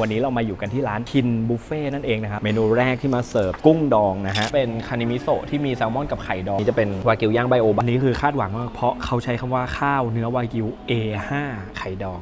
วันนี้เรามาอยู่กันที่ร้านคินบุฟเฟ่นั่นเองนะครับ เมนูแรกที่มาเสิร์ฟกุ้งดองนะฮะ เป็นคานิมิโซะที่มีแซลมอนกับไข่ดอง นี่จะเป็นวากิวย่างไบโอบะอันนี้คือคาดหวังมากเพราะเขาใช้คำว่าข้าวเนื้อวากิว A5 ไข่ดอง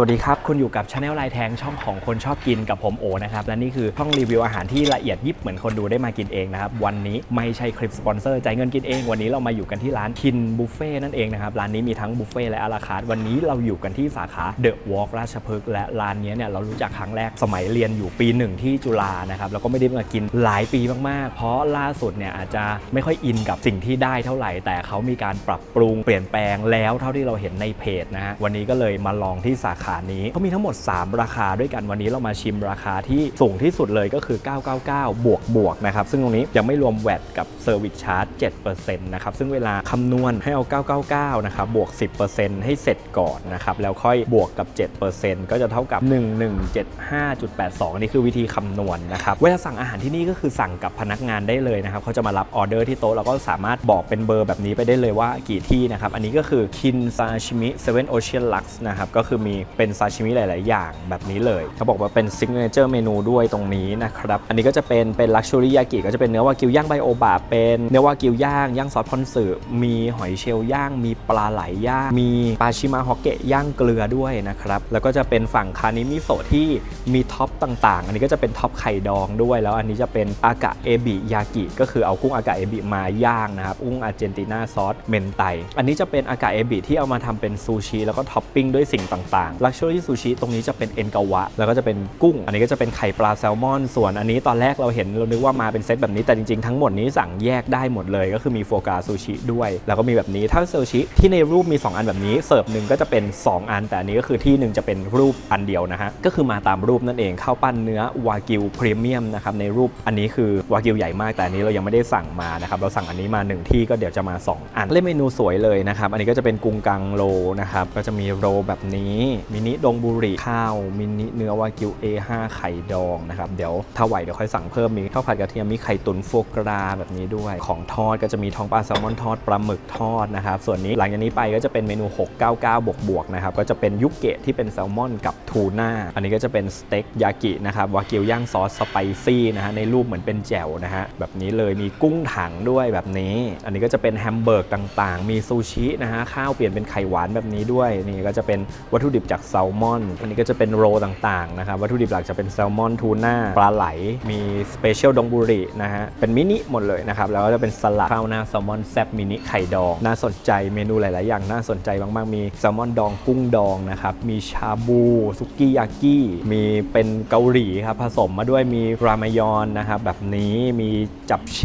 สวัสดีครับ คุณอยู่กับช anel ลายแทงช่องของคนชอบกินกับผมโอนะครับ และนี่คือช่องรีวิวอาหารที่ละเอียดยิบเหมือนคนดูได้มากินเองนะครับ วันนี้ไม่ใช่คลิปสปอนเซอร์จ่ายเงินกินเอง วันนี้เรามาอยู่กันที่ร้านคินบุฟเฟ่นั่นเองนะครับ ร้านนี้มีทั้งบุฟเฟ่และอาราคาร์ทวันนี้เราอยู่กันที่สาขาเดอะวอล์กราชพฤกษ์และร้านนี้เนี่ยเรารู้จักครั้งแรกสมัยเรียนอยู่ปีหนึ่งที่จุฬานะครับแล้วก็ไม่ได้มากินหลายปีมากๆ เพราะล่าสุดเนี่ยอาจจะไม่ค่อยอินกับสิ่งที่ได้เท่าไหร่ แต่เขามีการปรับปรุงเปลี่ยนแปลงแล้วเท่าที่เราเห็นในเพจนะฮะวันนี้ก็เลยมาลองที่สาขาานี้เขามีทั้งหมด 3 ราคาด้วยกันวันนี้เรามาชิมราคาที่สูงที่สุดเลยก็คือ 999 บวกบวกนะครับ ซึ่งตรงนี้ยังไม่รวมแวดกับเซอร์วิสชาร์จ7%นะครับ ซึ่งเวลาคำนวณให้เอา 999 นะครับ บวก 10%ให้เสร็จก่อนนะครับ แล้วค่อยบวกกับ 7%ก็จะเท่ากับ 1175.82 อันนี้คือวิธีคำนวณนนะครับ เวลาสั่งอาหารที่นี่ก็คือสั่งกับพนักงานได้เลยนะครับเขาจะมารับออเดอร์ที่โต๊ะแล้วก็สามารถบอกเป็นเบอร์แบบนี้ไปได้เลยว่ากี่ที่นะครับ อันนี้ก็คือคินซาชิมิ7 Ocean Lux นะครับ ก็คือมีเป็นซาชิมิหลาย ๆ อย่างแบบนี้เลย เขาบอกว่าเป็นซิกเนเจอร์เมนูด้วยตรงนี้นะครับ อันนี้ก็จะเป็นเป็นลักชัวรี่ยากิก็จะเป็นเนื้อวากิวย่างไบโอบะเป็นเนื้อวากิวย่างย่างซอสพอนสึมีหอยเชลล์ย่าง มีปลาไหลย่าง มีปาชิมาฮอกเกะย่างเกลือด้วยนะครับ แล้วก็จะเป็นฝั่งคานิมิโซะที่มีท็อปต่าง ๆ อันนี้ก็จะเป็นท็อปไข่ดองด้วย แล้วอันนี้จะเป็นอากะเอบิยากิก็คือเอากุ้งอากะเอบิมาย่างนะครับกุ้งอาร์เจนตินาซอสเมนไต อันนี้จะเป็นอากะเอบิที่เอามาทำเป็นซูชิแล้วก็ท็อปปิ้งด้วยสิ่งต่าง ๆลักชัวรี่ซูชิตรงนี้จะเป็นเอ็นกาวะ แล้วก็จะเป็นกุ้ง อันนี้ก็จะเป็นไข่ปลาแซลมอน ส่วนอันนี้ตอนแรกเราเห็นเรานึกว่ามาเป็นเซตแบบนี้แต่จริงๆ ทั้งหมดนี้สั่งแยกได้หมดเลย ก็คือมีโฟกาซูชิด้วย แล้วก็มีแบบนี้ถ้าซูชิที่ในรูปมี 2 อันแบบนี้เสิร์ฟหนึ่งก็จะเป็น 2 อัน แต่อันนี้ก็คือที่หนึ่งจะเป็นรูปอันเดียวนะฮะก็คือมาตามรูปนั่นเองข้าวปั้นเนื้อวากิวพรีเมียมนะครับในรูปอันนี้คือวากิวใหญ่มากแต่อันนี้เรายังไม่ได้สั่งมานะครับเราสั่งอันนี้มาหนึ่งที่ก็เดี๋ยวจะมาสองอันเล่นเมนูสวยเลยนะครับอันนี้ก็จะเป็นกุ้งกังโลนะครับก็จะมีโรแบบนี้มินิดงบุรีข้าวมินิเนื้อวากิว A5 ไข่ดองนะครับเดี๋ยวถ้าไหวเดี๋ยวค่อยสั่งเพิ่มมีข้าวผัดกระเทียมมีไข่ตุ๋นโฟกราแบบนี้ด้วย ของทอดก็จะมีท้องปลาแซลมอนทอดปลาหมึกทอดนะครับส่วนนี้หลังจากนี้ไปก็จะเป็นเมนู 699 บวกบวกนะครับก็จะเป็นยุกเกะที่เป็นแซลมอนกับทูน่าอันนี้ก็จะเป็นสเต็กยากินะครับวากิวย่างซอสสไปซี่นะฮะในรูปเหมือนเป็นแจ่วนะฮะแบบนี้เลยมีกุ้งถังด้วยแบบนี้ อันนี้ก็จะเป็นแฮมเบอร์กต่างๆ มีซูชินะฮะข้าวเปลี่ยนเป็นไข่หวานแบบนี้ด้วยนี่ก็จะเป็นวัตถุดิบจากแซลมอน อันนี้ก็จะเป็นโรต่างๆนะครับวัตถุดิบหลักจะเป็นแซลมอนทูน่าปลาไหล มีสเปเชียลดองบุรีนะฮะเป็นมินิหมดเลยนะครับ แล้วก็จะเป็นสลัดข้าวหน้าแซลมอนแซบมินิไข่ดอง น่าสนใจเมนูหลาย ๆ อย่างน่าสนใจมาก ๆ มีแซลมอนดองกุ้งดองนะครับ มีชาบูซุกี้ยากิมีเป็นเกาหลีครับผสมมาด้วยมีรามยอนนะครับแบบนี้มีจับเช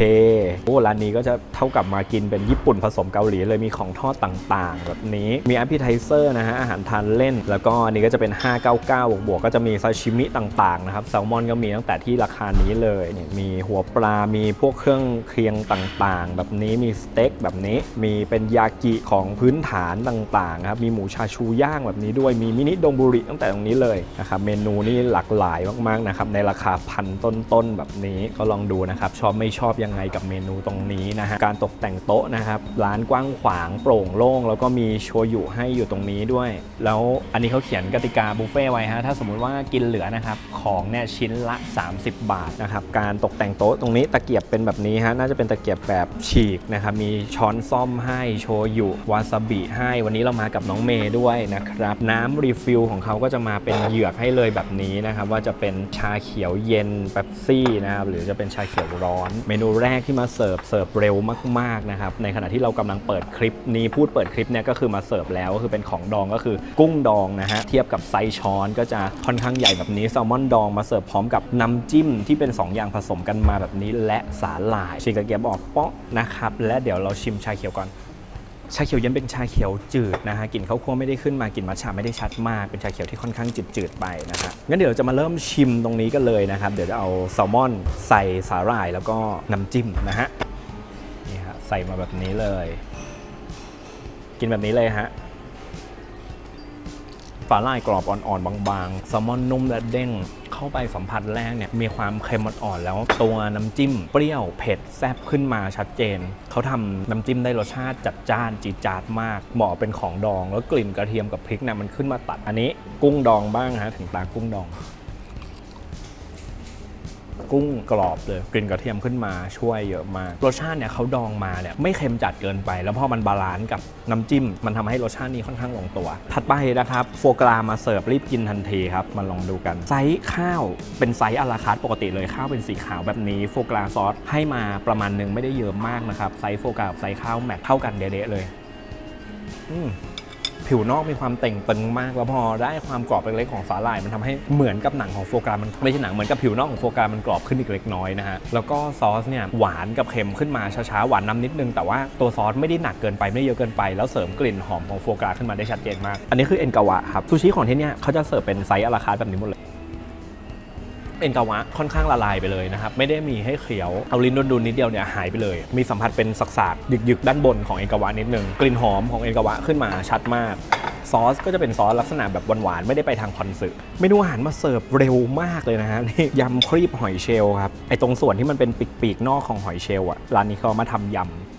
โอ้ร้านนี้ก็จะเท่ากับมากินเป็นญี่ปุ่นผสมเกาหลีเลยมีของทอดต่าง ๆ แบบนี้มีแอปเปิลไทเซอร์นะฮะอาหารทานเล่นแล้วก็อันนี้ก็จะเป็น 599 บวกบวกๆก็จะมีซาชิมิต่างๆนะครับแซลมอนก็มีตั้งแต่ที่ราคานี้เลยเนี่ยมีหัวปลา มีพวกเครื่องเคียงต่างๆ แบบนี้มีสเต็กแบบนี้ มีเป็นยากิของพื้นฐานต่างๆครับ มีหมูชาชูย่างแบบนี้ด้วย มีมินิดงบุริตั้งแต่ตรงนี้เลยนะครับ เมนูนี่หลากหลายมากๆนะครับ ในราคาพันต้นๆแบบนี้ก็ลองดูนะครับ ชอบไม่ชอบยังไงกับเมนูตรงนี้นะฮะ การตกแต่งโต๊ะนะครับ ร้านกว้างขวางโปร่งโล่ง แล้วก็มีโชยุให้อยู่ตรงนี้ด้วย แล้วอันนี้เขาเขียนกติกาบุฟเฟ่ไว้ฮะถ้าสมมุติว่ากินเหลือนะครับของเนี่ยชิ้นละ 30 บาทนะครับการตกแต่งโต๊ะตรงนี้ตะเกียบเป็นแบบนี้ฮะน่าจะเป็นตะเกียบแบบฉีกนะครับมีช้อนซ่อมให้โชยุวาซาบิให้วันนี้เรามากับน้องเมย์ด้วยนะครับน้ำรีฟิลของเขาก็จะมาเป็นเหยือกให้เลยแบบนี้นะครับว่าจะเป็นชาเขียวเย็นเป๊ปซี่นะครับหรือจะเป็นชาเขียวร้อน เมนูแรกที่มาเสิร์ฟเสิร์ฟเร็วมากๆนะครับในขณะที่เรากำลังเปิดคลิปนี้พูดเปิดคลิปเนี่ยก็คือมาเสิร์ฟแล้วก็คือเป็นของดองก็คือกุ้งดองนะฮะ เทียบกับไซส์ช้อนก็จะค่อนข้างใหญ่แบบนี้แซลมอนดองมาเสิร์ฟพร้อมกับน้ำจิ้มที่เป็น 2 อย่างผสมกันมาแบบนี้และสาหร่ายชิกกระเกียบออกเป๊อกนะครับ และเดี๋ยวเราชิมชาเขียวก่อนชาเขียวเย็นเป็นชาเขียวจืดนะฮะกลิ่นข้าวคั่วไม่ได้ขึ้นมากลิ่นมัทฉะไม่ได้ชัดมากเป็นชาเขียวที่ค่อนข้างจืดๆไปนะฮะงั้นเดี๋ยวเราจะมาเริ่มชิมตรงนี้กันเลยนะครับ เดี๋ยวจะเอาแซลมอนใส่สาหร่ายแล้วก็น้ำจิ้มนะฮะนี่ฮะใส่มาแบบนี้เลย กินแบบนี้เลยฮะ สาหร่ายกรอบอ่อนๆ บางๆแซลมอนนุ่มและเด้ง เข้าไปสัมผัสแรกเนี่ยมีความเค็มอ่อนๆแล้วตัวน้ำจิ้ม เปรี้ยวเผ็ดแซ่บขึ้นมาชัดเจน เขาทำน้ำจิ้มได้รสชาติจัดจ้านจีจาดมาก เหมาะเป็นของดอง แล้วกลิ่นกระเทียมกับพริกเนี่ยมันขึ้นมาตัดอันนี้ กุ้งดองบ้างฮะถึงตากุ้งดอง กุ้งกรอบเลยกลิ่นกระเทียมขึ้นมาช่วยเยอะมากรสชาติเนี่ยเขาดองมาเนี่ยไม่เค็มจัดเกินไป แล้วพอมันบาลานซ์กับน้ำจิ้ม มันทำให้รสชาตินี้ค่อนข้างลงตัว ถัดไปนะครับโฟกรามาเสิร์ฟรีบกินทันทีครับมาลองดูกันไซส์ข้าวเป็นไซส์อลาคาร์ทปกติเลยข้าวเป็นสีขาวแบบนี้โฟกราซอสให้มาประมาณหนึ่งไม่ได้เยอะมากนะครับไซส์โฟกรากับไซส์ข้าวแมทเท่ากันเด๊ะเลย อืม ผิวนอกมีความเต่งตึงมาก แล้วพอได้ความกรอบเล็กๆของสาหร่ายมันทำให้เหมือนกับหนังของโฟกรามันไม่ใช่หนังเหมือนกับผิวนอกของโฟกรามันกรอบขึ้นอีกเล็กน้อยนะฮะแล้วก็ซอสเนี่ยหวานกับเค็มขึ้นมาช้าๆหวานน้ำนิดนึง แต่ว่าตัวซอสไม่ได้หนักเกินไปไม่ได้เยอะเกินไป แล้วเสริมกลิ่นหอมของโฟกราขึ้นมาได้ชัดเจนมาก อันนี้คือเอ็นกาวะครับซูชิของที่เนี่ยเขาจะเสิร์ฟเป็นไซส์อลาคาร์แบบนี้หมดเลย เอ็นกาวะค่อนข้างละลายไปเลยนะครับ ไม่ได้มีให้เคี้ยว เอาลิ้นดุนๆนิดเดียวเนี่ยหายไปเลย มีสัมผัสเป็นสักๆหยึกๆ ด้านบนของเอ็นกาวะนิดนึง กลิ่นหอมของเอ็นกาวะขึ้นมาชัดมาก ซอสก็จะเป็นซอสลักษณะแบบหวานๆ ไม่ได้ไปทางคอนสึเมนูอาหารมาเสิร์ฟเร็วมากเลยนะฮะนี่ยำครีบหอยเชลล์ครับ ไอตรงส่วนที่มันเป็นปีกๆนอกของหอยเชลล์อะร้านนี้เขาเอามาทำยำ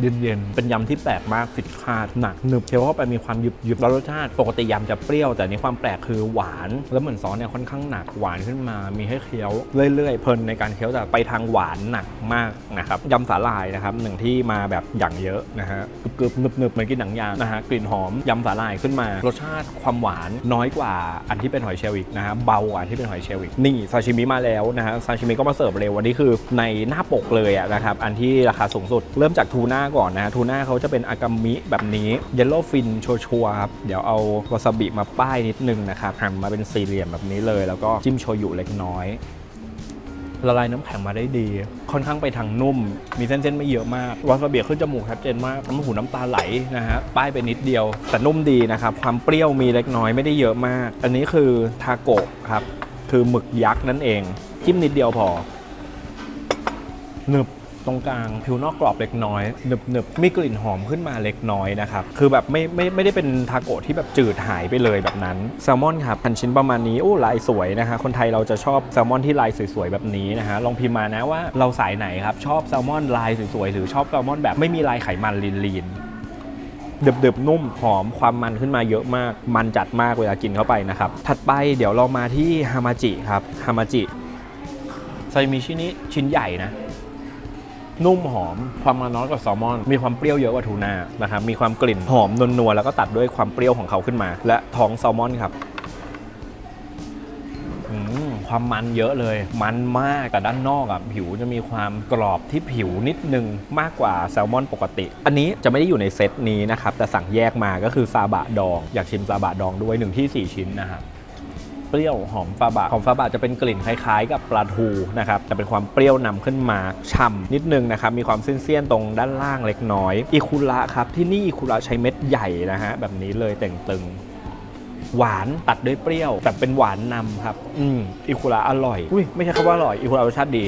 เย็นๆ เป็นยำที่แปลกมากผิดคาดหนักหนึบเคี้ยวเข้าไปมีความหยุบหยุบแล้วรสชาติ ปกติยำจะเปรี้ยว แต่นี้ความแปลกคือหวาน แล้วเหมือนซอสเนี่ยค่อนข้างหนักหวานขึ้นมา มีให้เคี้ยวเรื่อยๆ เพลินในการเคี้ยวแต่ไปทางหวานหนักมากนะครับยำสาหร่ายนะครับหนึ่งที่มาแบบอย่างเยอะนะฮะกรึบๆหนึบๆเหมือนกินหนังยางนะฮะกลิ่นหอมยำสาหร่ายขึ้นมา รสชาติความหวานน้อยกว่าอันที่เป็นหอยเชลล์อีกนะฮะเบากว่าที่เป็นหอยเชลล์อีกนี่ซาชิมิมาแล้วนะฮะซาชิมิก็มาเสิร์ฟเร็ววันนี้คือในหน้าปกเลยอะนะครับอันที่ราคาสูงสุดเริ่มจากทูน่าก่อนนะทูน่าเขาจะเป็นอากามิแบบนี้เยลโล่ฟินชัวร์ครับ เดี๋ยวเอาวาซาบิมาป้ายนิดนึงนะครับหั่นมาเป็นสี่เหลี่ยมแบบนี้เลย แล้วก็จิ้มโชยุเล็กน้อยละลายน้ำแข็งมาได้ดี ค่อนข้างไปทางนุ่ม มีเส้นๆไม่เยอะมากวาซาบิขึ้นจมูกชัดเจนมากน้ำหูน้ำตาไหลนะฮะ ป้ายไปนิดเดียว แต่นุ่มดีนะครับ ความเปรี้ยวมีเล็กน้อยไม่ได้เยอะมาก อันนี้คือทาโกะครับ คือหมึกยักษ์นั่นเอง จิ้มนิดเดียวพอหนึบ ตรงกลางผิวนอกกรอบเล็กน้อยหนึบหนึบมีกลิ่นหอมขึ้นมาเล็กน้อยนะครับ คือแบบไม่ไม่ไม่ได้เป็นทาโกะที่แบบจืดหายไปเลยแบบนั้น แซลมอนครับพันชิ้นประมาณนี้โอ้ลายสวยนะฮะคนไทยเราจะชอบแซลมอนที่ลายสวยๆแบบนี้นะฮะลองพิมพ์มานะว่าเราสายไหนครับชอบแซลมอนลายสวยๆหรือชอบแซลมอนแบบไม่มีลายไขมันลีนๆดึบๆนุ่มหอมความมันขึ้นมาเยอะมาก มันจัดมากเวลากินเข้าไปนะครับ ถัดไปเดี๋ยวเรามาที่ฮามาจิครับฮามาจิไซมิชินี้ชิ้นใหญ่นะ นุ่มหอม ความมันน้อยกว่าแซลมอน มีความเปรี้ยวเยอะกว่าทูน่านะครับ มีความกลิ่นหอมนวลๆแล้วก็ตัดด้วยความเปรี้ยวของเขาขึ้นมา และท้องแซลมอนครับอืมความมันเยอะเลย มันมากแต่ด้านนอกอะผิวจะมีความกรอบที่ผิวนิดนึงมากกว่าแซลมอนปกติ อันนี้จะไม่ได้อยู่ในเซตนี้นะครับ แต่สั่งแยกมาก็คือซาบะดอง อยากชิมซาบะดองด้วยหนึ่งที่สี่ชิ้นนะครับ ปรี้ยวหอมฟาบะหอมฟาบะจะเป็นกลิ่นคล้ายๆ กับปลาทูนะครับแต่เป็นความเปรี้ยวนำขึ้นมาฉ่ำนิดนึงนะครับมีความเส้นๆตรงด้านล่างเล็กน้อยอิคุระครับที่นี่อิคุระใช้เม็ดใหญ่นะฮะแบบนี้เลยแต่งตึง หวานตัดด้วยเปรี้ยว แต่เป็นหวานนำครับ อืมอิคุระอร่อยอุ้ยไม่ใช่คำว่าอร่อยอิคุระรสชาติดี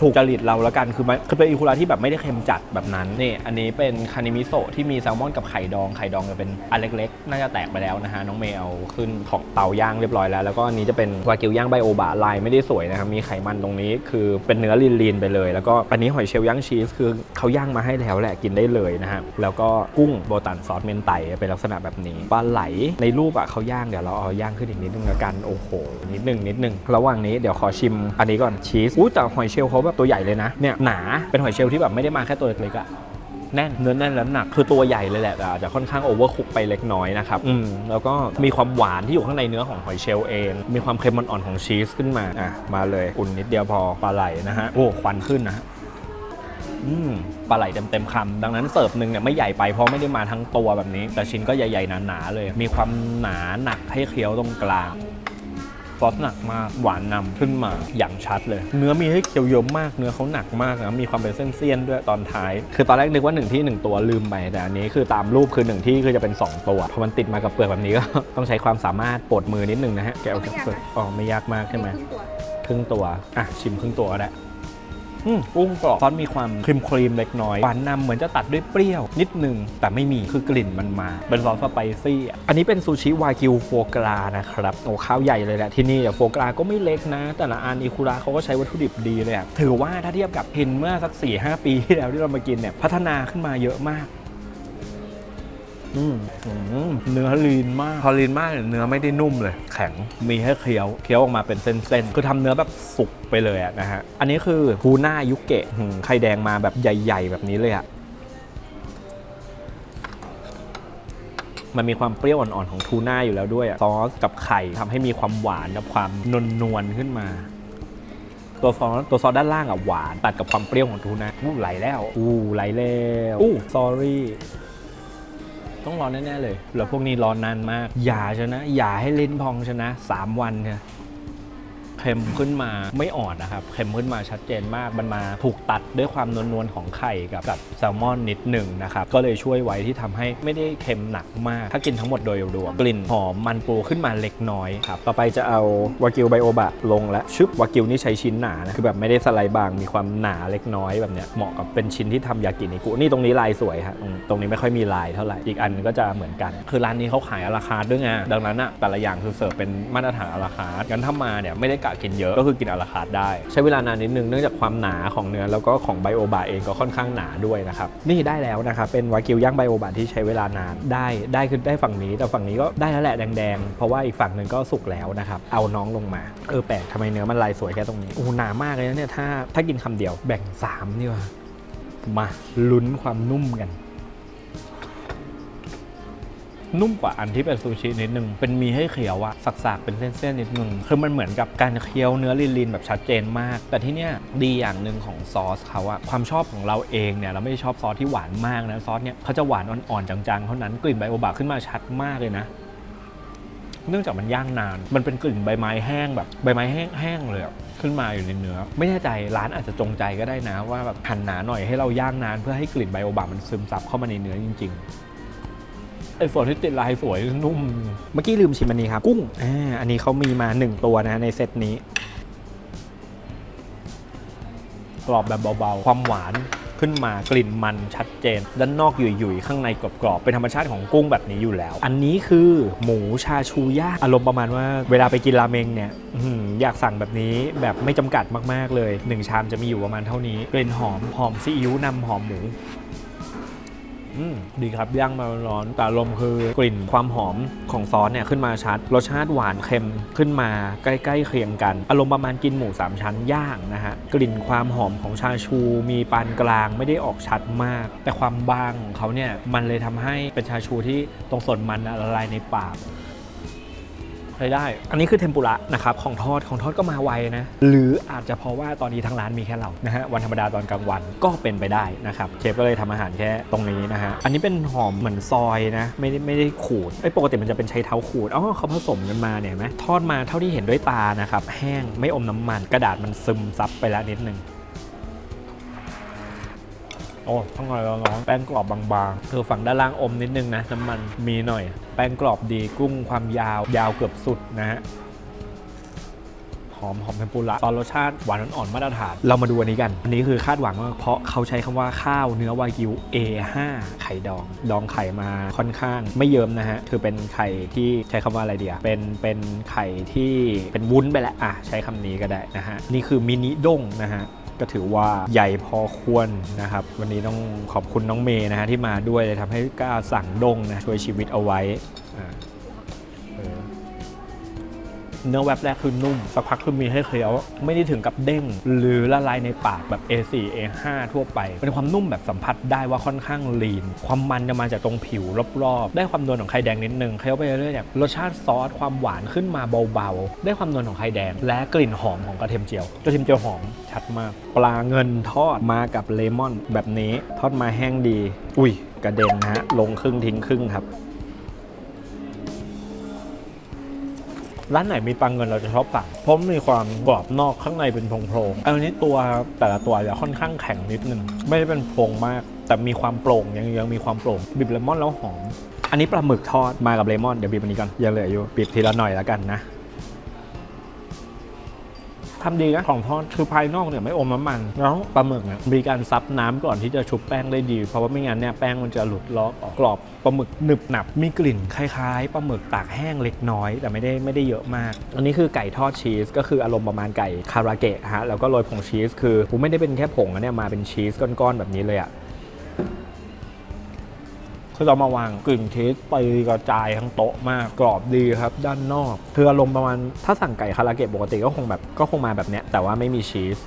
ถูกจริตเราแล้วกันคือมันคือเป็นอิคุระที่แบบไม่ได้เค็มจัดแบบนั้นนี่อันนี้เป็นคานิมิโซะที่มีแซลมอนกับไข่ดองไข่ดองจะเป็นอันเล็กๆ น่าจะแตกไปแล้วนะฮะน้องเมย์เอาขึ้นของเตาย่างเรียบร้อยแล้ว แล้วก็อันนี้จะเป็นวากิวย่างไบโอบะลายไม่ได้สวยนะครับมีไขมันตรงนี้คือเป็นเนื้อลีนๆไปเลย แล้วก็อันนี้หอยเชลล์ย่างชีสคือเขาย่างมาให้แล้วแหละกินได้เลยนะฮะแล้วก็กุ้งโบตันซอสเมนไตเป็นลักษณะแบบนี้ปลาไหลในรูปอะเขาย่างเดี๋ยวเราเอาย่างขึ้นอีกนิดนึงละกันโอ้โหนิดนึงนิดนึงระหว่างนี้เดี๋ยวขอชิมอันนี้ก่อนชีสอู้แต่หอยเชลล์เขาแบบตัวใหญ่เลยนะเนี่ยหนาเป็นหอยเชลล์ที่แบบไม่ได้มาแค่ตัวเล็กๆอะแน่นเนื้อแน่นแล้วหนักคือตัวใหญ่เลยแหละแต่อาจจะค่อนข้างโอเวอร์คุกไปเล็กน้อยนะครับอืมแล้วก็มีความหวานที่อยู่ข้างในเนื้อของหอยเชลล์เอง มีความเค็มอ่อนๆของชีสขึ้นมาอะมาเลยอุ่นนิดเดียวพอปลาไหลนะฮะโอ้ควันขึ้นนะฮะอืม ปลาไหลเต็มๆคำดังนั้นเสิร์ฟหนึ่งเนี่ยไม่ใหญ่ไปเพราะไม่ได้มาทั้งตัวแบบนี้ แต่ชิ้นก็ใหญ่ๆหนาๆเลย มีความหนาหนักให้เคี้ยวตรงกลางซอสหนักมากหวานนำขึ้นมาอย่างชัดเลย เนื้อมีให้เคี้ยวเยอะมากเนื้อเขาหนักมากนะมีความเป็นเส้นเสี้ยนด้วยตอนท้าย คือตอนแรกนึกว่า1ที่ 1 ตัวลืมไปแต่อันนี้คือตามรูปคือ1ที่คือจะเป็น 2 ตัวพอมันติดมากับเปลือกแบบนี้ก็ต้องใช้ความสามารถปวดมือนิดนึงนะฮะแกะออกจากเปลือกอ๋อไม่ยากมากใช่ไหมครึ่งตัวครึ่งตัวอะชิมครึ่งตัวก็ได้ อืมกุ้งกรอบซอสมีความครีมครีมๆเล็กน้อยหวานนำเหมือนจะตัดด้วยเปรี้ยว นิดนึง แต่ไม่มีคือกลิ่นมันมา เป็นซอสสไปซี่อะอันนี้เป็นซูชิวากิวโฟกรานะครับโอ้ข้าวใหญ่เลยแหละที่นี่แต่โฟกราก็ไม่เล็กนะ แต่ละอันอิคุระเขาก็ใช้วัตถุดิบดีเลยอะถือว่าถ้าเทียบกับพินเมื่อสัก4ี่หปีที่แล้วที่เรามากินเนี่ยพัฒนาขึ้นมาเยอะมากอืมอืม เนื้อลีนมากพอลีนมากเนี่ยเนื้อไม่ได้นุ่มเลย แข็งมีให้เคี้ยวเคี้ยวออกมาเป็นเส้นๆคือทำเนื้อแบบสุกไปเลยอะนะฮะอันนี้คือทูน่ายุเกะอืมไข่แดงมาแบบใหญ่ ๆ แบบนี้เลยอะมันมีความเปรี้ยวอ่อนๆของทูน่าอยู่แล้วด้วยอะซอสกับไข่ทำให้มีความหวานกับความนวลๆขึ้นมา ตัวซอสตัวซอสด้านล่างอะหวานตัดกับความเปรี้ยวของทูน่าอู้ไหลแล้วอู้ไหลแล้วอู้ sorry ต้องรอแน่ ๆ เลย แล้วพวกนี้รอนานมาก อย่าชนะ อย่าให้ลิ้นพองชนะ 3 วันค่ะ เค็มขึ้นมาไม่อ่อนนะครับเค็มขึ้นมาชัดเจนมากมันมาถูกตัดด้วยความนวลๆของไข่กับกับแซลมอนนิดหนึ่งนะครับก็เลยช่วยไว้ที่ทำให้ไม่ได้เค็มหนักมาก ถ้ากินทั้งหมดโดยรวม กลิ่นหอมมันปูขึ้นมาเล็กน้อยครับต่อไปจะเอาวากิวไบโอบะลงและชึบวากิวนี่ใช้ชิ้นหนานะคือแบบไม่ได้สไลด์บางมีความหนาเล็กน้อยแบบเนี้ยเหมาะกับเป็นชิ้นที่ทำยากินิกุนี่ตรงนี้ลายสวยฮะตรงตรงนี้ไม่ค่อยมีลายเท่าไหร่อีกอันก็จะเหมือนกัน คือร้านนี้เขาขายราคาด้วยไงดังนั้นอะแต่ละอย่างคือเสิร์ฟเป็นมาตรฐานราคางั้นถ้ามาเนี่ยไม่ได้กะกินเยอะก็คือกินอาราคาร์ทได้ ใช้เวลานานนิดนึงเนื่องจากความหนาของเนื้อแล้วก็ของไบโอบะเองก็ค่อนข้างหนาด้วยนะครับนี่ได้แล้วนะครับเป็นวากิวย่างไบโอบะที่ใช้เวลานานได้ได้คือได้ฝั่งนี้ แต่ฝั่งนี้ก็ได้แล้วแหละแดงๆ เพราะว่าอีกฝั่งหนึ่งก็สุกแล้วนะครับเอาน้องลงมาเออแปลกทำไมเนื้อมันลายสวยแค่ตรงนี้โอ้หนามากเลยนะเนี่ยถ้าถ้ากินคำเดียวแบ่งสามดีกว่ามาลุ้นความนุ่มกัน นุ่มกว่าอันที่เป็นซูชินิดนึง เป็นมีให้เคี้ยวอะสักๆ เป็นเส้นๆนิดนึง คือมันเหมือนกับการเคี้ยวเนื้อลินๆแบบชัดเจนมาก แต่ที่เนี้ยดีอย่างหนึ่งของซอสเขาอะความชอบของเราเองเนี่ยเราไม่ได้ชอบซอสที่หวานมากนะซอสเนี่ยเขาจะหวานอ่อนๆจางๆเท่านั้นกลิ่นไบโอบะขึ้นมาชัดมากเลยนะเนื่องจากมันย่างนาน มันเป็นกลิ่นใบไม้แห้งแบบใบไม้แห้งๆเลยอะขึ้นมาอยู่ในเนื้อ ไม่แน่ใจร้านอาจจะจงใจก็ได้นะ ว่าแบบหั่นหนาหน่อยให้เราย่างนานเพื่อให้กลิ่นไบโอบะมันซึมซับเข้ามาในเนื้อจริง ๆ ไอ้ส่วนที่ติดลายสวยนุ่ม เมื่อกี้ลืมชิมอันนี้ครับ กุ้งอ่าอันนี้เขามีมา 1 ตัวนะในเซตนี้กรอบแบบเบาๆ ความหวานขึ้นมากลิ่นมันชัดเจน ด้านนอกหยุ่ยๆ ข้างในกรอบๆ เป็นธรรมชาติของกุ้งแบบนี้อยู่แล้ว อันนี้คือหมูชาชูย่างอารมณ์ประมาณว่า เวลาไปกินราเมงเนี่ยอื้อหืออยากสั่งแบบนี้แบบไม่จำกัดมากๆเลย 1 ชามจะมีอยู่ประมาณเท่านี้กลิ่นหอมหอมซีอิ๊วนำหอมหมูอืม ดีครับย่างมาร้อนแต่ลมณ์คือกลิ่นความหอมของซอสเนี่ยขึ้นมาชัด รสชาติหวานเค็มขึ้นมาใกล้ ๆ เคียงกัน อารมณ์ประมาณกินหมู3ชั้นย่างนะฮะ กลิ่นความหอมของชาชูมีปานกลางไม่ได้ออกชัดมาก แต่ความบางของเขาเนี่ยมันเลยทำให้เป็นชาชูที่ตรงส่วนมันละลายในปาก ใช้ได้ อันนี้คือเทมปุระนะครับของทอดของทอดก็มาไวนะ หรืออาจจะเพราะว่าตอนนี้ทั้งร้านมีแค่เรานะฮะวันธรรมดาตอนกลางวันก็เป็นไปได้นะครับเชฟก็เลยทำอาหารแค่ตรงนี้นะฮะอันนี้เป็นหอมเหมือนซอยนะ ไม่ได้ไม่ได้ขูดไอ้ปกติมันจะเป็นใช้เท้าขูดอ๋อเขาผสมกันมาเนี่ยไหมทอดมาเท่าที่เห็นด้วยตานะครับแห้งไม่อมน้ำมันกระดาษมันซึมซับไปแล้วนิดนึง โอ้ต้องอร่อยร้อนๆแป้งกรอบบางๆคือฝั่งด้านล่างอมนิดนึงนะน้ำมันมีหน่อย แป้งกรอบดีกุ้งความยาว ยาวเกือบสุดนะฮะหอมหอมเทมปุระตอนรสชาติหวานอ่อนมาตรฐาน เรามาดูอันนี้กัน อันนี้คือคาดหวังมากเพราะเขาใช้คำว่าข้าวเนื้อวากิว A5 ไข่ดอง ดองไข่มาค่อนข้าง ไม่เยิ้มนะฮะ คือเป็นไข่ที่ใช้คำว่าอะไรเดียเป็นเป็นไข่ที่เป็นวุ้นไปแหละอะใช้คำนี้ก็ได้นะฮะ นี่คือมินิด้งนะฮะ ก็ถือว่าใหญ่พอควรนะครับ วันนี้ต้องขอบคุณน้องเมย์นะฮะที่มาด้วยเลยทำให้กล้าสั่งดงนะช่วยชีวิตเอาไว้อ่า เนื้อแวบแรกคือนุ่ม สักพักคือมีให้เคี้ยว ไม่ได้ถึงกับเด้ง หรือละลายในปากแบบ A4 A5 ทั่วไป เป็นความนุ่มแบบสัมผัสได้ว่าค่อนข้างลีน ความมันจะมาจากตรงผิวรอบๆ ได้ความนวลของไข่แดงนิดนึงเคี้ยวไปเรื่อยๆเนี่ยรสชาติซอสความหวานขึ้นมาเบาๆ ได้ความนวลของไข่แดง และกลิ่นหอมของกระเทียมเจียว กระเทียมเจียวหอมชัดมาก ปลาเงินทอดมากับเลมอนแบบนี้ ทอดมาแห้งดี อุ้ยกระเด็นนะฮะ ลงครึ่งทิ้งครึ่งครับ ร้านไหนมีปลาเงินเราจะชอบสั่งเพราะมันมีความกรอบนอกข้างในเป็นโพรงๆอันนี้ตัวแต่ละตัวจะค่อนข้างแข็งนิดนึงไม่ได้เป็นโพรงมาก แต่มีความโปร่งยังยังมีความโปร่งบีบเลมอนแล้วหอม อันนี้ปลาหมึกทอดมากับเลมอนเดี๋ยวบีบอันนี้ก่อนยังเหลืออยู่บีบทีละหน่อยแล้วกันนะ ถ้าำดีนะของทอดคือภายนอกเนี่ยไม่อมน้ำมันแล้วปลาหมึกเนี่ยมีการซับน้ำก่อนที่จะชุบแป้งได้ดี เพราะว่าไม่งั้นเนี่ยแป้งมันจะหลุดลอกออกกรอบปลาหมึกหนึบหนับมีกลิ่นคล้ายๆปลาหมึกตากแห้งเล็กน้อย แต่ไม่ได้ไม่ได้เยอะมาก อันนี้คือไก่ทอดชีสก็คืออารมณ์ประมาณไก่คาราเกะฮะแล้วก็โรยผงชีสคือผมไม่ได้เป็นแค่ผงนะเนี่ยมาเป็นชีสก้อนๆแบบนี้เลยอะ คือเรามาวางกลิ่นชีสไปกระจายทั้งโต๊ะมากกรอบดีครับ ด้านนอกคืออารมณ์ประมาณถ้าสั่งไก่คาราเกะปกติก็คงแบบก็คงมาแบบเนี้ยแต่ว่าไม่มีชีส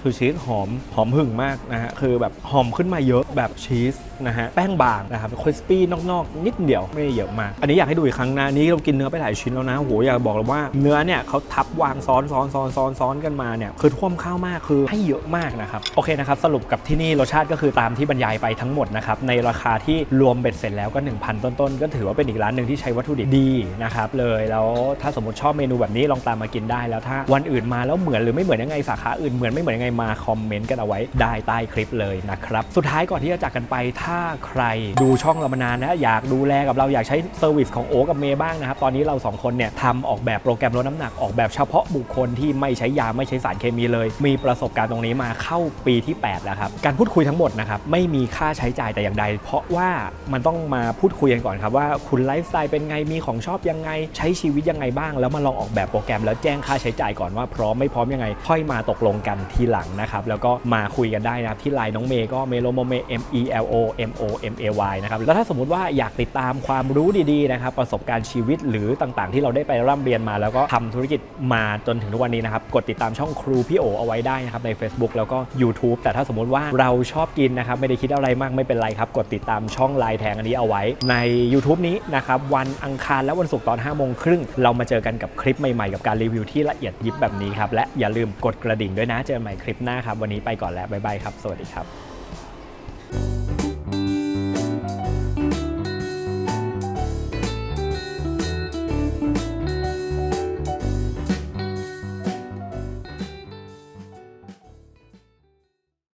คือชีสหอมหอมหึ่งมากนะฮะคือแบบหอมขึ้นมาเยอะแบบชีส นะฮะแป้งบางนะครับคริสปี้นอกๆ นิดเดียวไม่เยอะมาก อันนี้อยากให้ดูอีกครั้งนะนี้เรากินเนื้อไปหลายชิ้นแล้วนะโหอยากบอกเลยว่าเนื้อเนี่ยเขาทับวางซ้อนซ้อนซ้อนซ้อนซ้อนกันมาเนี่ยคือท่วมข้าวมากคือให้เยอะมากนะครับโอเคนะครับสรุปกับที่นี่รสชาติก็คือตามที่บรรยายไปทั้งหมดนะครับในราคาที่รวมเบ็ดเสร็จแล้วก็ 1,000 ต้นๆก็ถือว่าเป็นอีกร้านหนึ่งที่ใช้วัตถุดิบดีนะครับเลยแล้วถ้าสมมติชอบเมนูแบบนี้ลองตามมากินได้แล้วถ้าวันอื่นมาแล้วเหมือนหรือไม่เหมือนยังไงสาขาอื่นเหมือนไม่เหมือนยังไงมาคอมเมนต์กันเอาไว้ได้ใต้คลิปเลยนะครับสุดท้ายก่อนที่จะจากกันไปถ้้าใครดูช่องเรามานานนะอยากดูแลกับเราอยากใช้เซอร์วิสของโอกับเมย์บ้างนะครับ ตอนนี้เราสองคนเนี่ยทำออกแบบโปรแกรมลดน้ำหนักออกแบบเฉพาะบุคคลที่ไม่ใช้ยาไม่ใช้สารเคมีเลย มีประสบการณ์ตรงนี้มาเข้าปีที่ 8 แล้วครับ การพูดคุยทั้งหมดนะครับ ไม่มีค่าใช้จ่ายแต่อย่างใด เพราะว่ามันต้องมาพูดคุยกันก่อนครับว่าคุณไลฟ์สไตล์เป็นไงมีของชอบยังไง ใช้ชีวิตยังไงบ้าง แล้วมาลองออกแบบโปรแกรม แล้วแจ้งค่าใช้จ่ายก่อนว่าพร้อมไม่พร้อมยังไง ค่อยมาตกลงกันทีหลังนะครับแล้วก็มาคุยกันได้นะครับที่ไลน์น้องเมย์ก็เมโลโมเม M E L O M O M A Y นะครับแล้วถ้าสมมติว่าอยากติดตามความรู้ดีๆนะครับประสบการณ์ชีวิตหรือต่างๆ ที่เราได้ไปร่ำเรียนมา แล้วก็ทำธุรกิจมาจนถึงทุกวันนี้นะครับกดติดตามช่องครูพี่โอเอาไว้ได้นะครับใน Facebook แล้วก็ YouTube แต่ถ้าสมมติว่าเราชอบกินนะครับไม่ได้คิดอะไรมากไม่เป็นไรครับกดติดตามช่องไลน์แทงอันนี้เอาไว้ ใน YouTube นี้นะครับวันอังคารและวันศุกร์ตอน5โมงครึ่งเรามาเจอกันกับคลิปใหม่ๆ กับการรีวิวที่ละเอียดยิบแบบนี้ครับและอย่าลืมกดกระดิ่งด้วยนะเจอกันใหม่คลิปหน้าครับวันนี้ไปก่อนแล้วบ๊ายบายครับ สวัสดีครับ